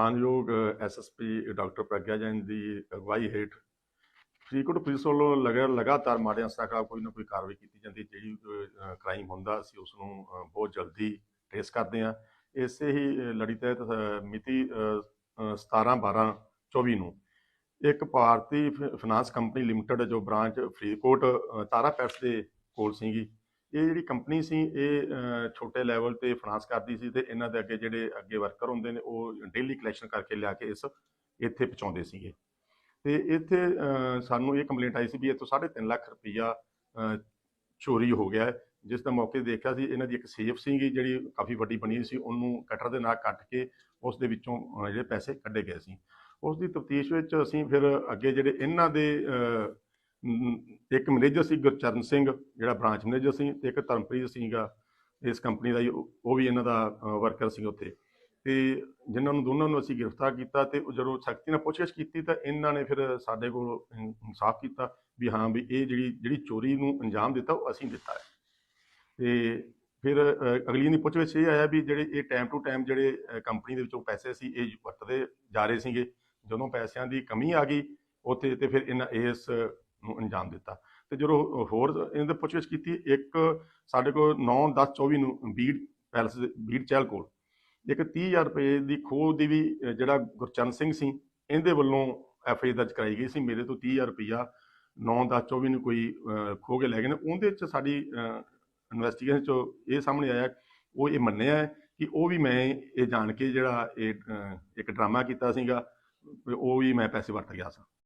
ਮਾਨਯੋਗ SSP doctor Pragya Jain ਦੀ ਅਗਵਾਈ ਹੇਠ ਫਰੀਦਕੋਟ ਪੁਲਿਸ ਵੱਲੋਂ ਲਗਾ ਲਗਾਤਾਰ ਮਾੜੇ ਅਨਸਰਾਂ ਖਿਲਾਫ ਕੋਈ ਨਾ ਕੋਈ ਕਾਰਵਾਈ ਕੀਤੀ ਜਾਂਦੀ ਜਿਹੜੀ ਕ੍ਰਾਈਮ ਹੁੰਦਾ, ਅਸੀਂ ਉਸ ਨੂੰ ਬਹੁਤ ਜਲਦੀ ਟ੍ਰੇਸ ਕਰਦੇ ਹਾਂ। ਇਸੇ ਹੀ ਲੜੀ ਤਹਿਤ ਮਿਤੀ 17 12 24 ਨੂੰ ਇੱਕ ਭਾਰਤੀ ਫ- ਫਾਈਨਾਂਸ ਕੰਪਨੀ ਲਿਮਟਿਡ ਜੋ ਬ੍ਰਾਂਚ ਫਰੀਦਕੋਟ ਤਾਰਾ ਪੈਟਸ ਦੇ ਕੋਲ ਸੀਗੀ ਇਹ ਜਿਹੜੀ ਕੰਪਨੀ ਸੀ, ਇਹ ਛੋਟੇ ਲੈਵਲ ਤੇ ਫਾਈਨਾਂਸ ਕਰਦੀ ਸੀ ਤੇ ਇਹਨਾਂ ਦੇ ਅੱਗੇ ਜਿਹੜੇ ਅੱਗੇ ਵਰਕਰ ਹੁੰਦੇ ਨੇ, ਉਹ ਡੇਲੀ ਕਲੈਕਸ਼ਨ ਕਰਕੇ ਲਿਆ ਕੇ ਇਸ ਇੱਥੇ ਪਹੁੰਚਾਉਂਦੇ ਸੀਗੇ। ਤੇ ਇੱਥੇ ਸਾਨੂੰ ਇਹ ਕੰਪਲੇਂਟ ਆਈ ਸੀ ਵੀ ਇੱਥੋਂ 3.5 ਲੱਖ ਰੁਪਈਆ ਚੋਰੀ ਹੋ ਗਿਆ ਜਿਸ ਦਾ ਮੌਕੇ ਦੇਖਿਆ ਸੀ, ਇਹਨਾਂ ਦੀ ਇੱਕ ਸੇਫ ਸੀਗੀ, ਜਿਹੜੀ ਕਾਫੀ ਵੱਡੀ ਬਣੀ ਹੋਈ ਸੀ, ਉਹਨੂੰ ਕਟਰ ਦੇ ਨਾਲ ਕੱਟ ਕੇ ਉਸ ਦੇ ਵਿੱਚੋਂ ਜਿਹੜੇ ਪੈਸੇ ਕੱਢੇ ਗਏ ਸੀ। ਉਸ ਦੀ ਤਫਤੀਸ਼ ਵਿੱਚ ਅਸੀਂ ਫਿਰ ਅੱਗੇ ਜਿਹੜੇ ਇਹਨਾਂ ਦੇ ਅ, ਇੱਕ ਮੈਨੇਜਰ ਸੀ ਗੁਰਚਰਨ ਸਿੰਘ ਜਿਹੜਾ ਬ੍ਰਾਂਚ ਮੈਨੇਜਰ ਸੀ ਤੇ ਇੱਕ ਧਰਮਪ੍ਰੀਤ ਸੀਗਾ ਇਸ ਕੰਪਨੀ ਦਾ ਹੀ, ਉਹ ਵੀ ਇਹਨਾਂ ਦਾ ਵਰਕਰ ਸੀ ਉੱਥੇ। ਤੇ ਜਿਨ੍ਹਾਂ ਨੂੰ ਦੋਨਾਂ ਨੂੰ ਅਸੀਂ ਗ੍ਰਿਫਤਾਰ ਕੀਤਾ ਤੇ ਉਹ ਜਦੋਂ ਸਖਤੀ ਨਾਲ ਪੁੱਛਗਿੱਛ ਕੀਤੀ ਤਾਂ ਇਹਨਾਂ ਨੇ ਫਿਰ ਸਾਡੇ ਕੋਲ ਇਨਸਾਫ ਕੀਤਾ ਵੀ ਹਾਂ ਵੀ ਇਹ ਜਿਹੜੀ ਜਿਹੜੀ ਚੋਰੀ ਨੂੰ ਅੰਜਾਮ ਦਿੱਤਾ ਉਹ ਅਸੀਂ ਦਿੱਤਾ ਹੈ। ਤੇ ਫਿਰ ਅਗਲੀ ਦੀ ਪੁੱਛਗਿੱਛ ਇਹ ਆਇਆ ਵੀ ਜਿਹੜੇ ਇਹ ਟਾਈਮ ਟੂ ਟਾਈਮ ਜਿਹੜੇ ਕੰਪਨੀ ਦੇ ਵਿੱਚੋਂ ਪੈਸੇ ਸੀ ਇਹ ਵਰਤਦੇ ਜਾ ਰਹੇ ਸੀਗੇ। ਜਦੋਂ ਪੈਸਿਆਂ ਦੀ ਕਮੀ ਆ ਗਈ ਉੱਥੇ ਤੇ ਫਿਰ ਇਹਨਾਂ ਇਸ ਨੂੰ ਅੰਜਾਮ ਦਿੱਤਾ। ਤੇ ਜਦੋਂ ਹੋਰ ਇਹਨਾਂ ਦੇ ਪੁੱਛਗਿੱਛ ਕੀਤੀ ਇੱਕ ਸਾਡੇ ਕੋਲ 9 10 24 ਨੂੰ ਬੀੜ ਪੈਲਸ ਬੀੜ ਚਹਿਲ ਕੋਲ। ਇੱਕ 30000 ਰੁਪਏ ਦੀ ਖੋਹ ਦੀ ਵੀ ਜਿਹੜਾ ਗੁਰਚਰਨ ਸਿੰਘ ਸੀ ਇਹਦੇ ਵੱਲੋਂ ਐਫ ਆਈ ਦਰਜ ਕਰਾਈ ਗਈ ਸੀ। ਮੇਰੇ ਤੋਂ 30000 ਰੁਪਇਆ 9 10 24 ਨੂੰ ਕੋਈ ਅ, ਖੋਹ ਕੇ ਲੈ ਗਏ ਨੇ। ਉਹਦੇ ਚ ਸਾਡੀ ਇਨਵੈਸਟੀਗੇਸ਼ਨ ਚ ਇਹ ਸਾਹਮਣੇ ਆਇਆ ਉਹ ਇਹ ਮੰਨਿਆ ਕਿ ਉਹ ਵੀ ਮੈਂ ਇਹ ਜਾਣ ਕੇ ਜਿਹੜਾ ਇਹ ਇੱਕ ਡਰਾਮਾ ਕੀਤਾ ਸੀਗਾ ਉਹ ਵੀ ਮੈਂ ਪੈਸੇ ਵਰਤ ਗਿਆ ਸਾਂ।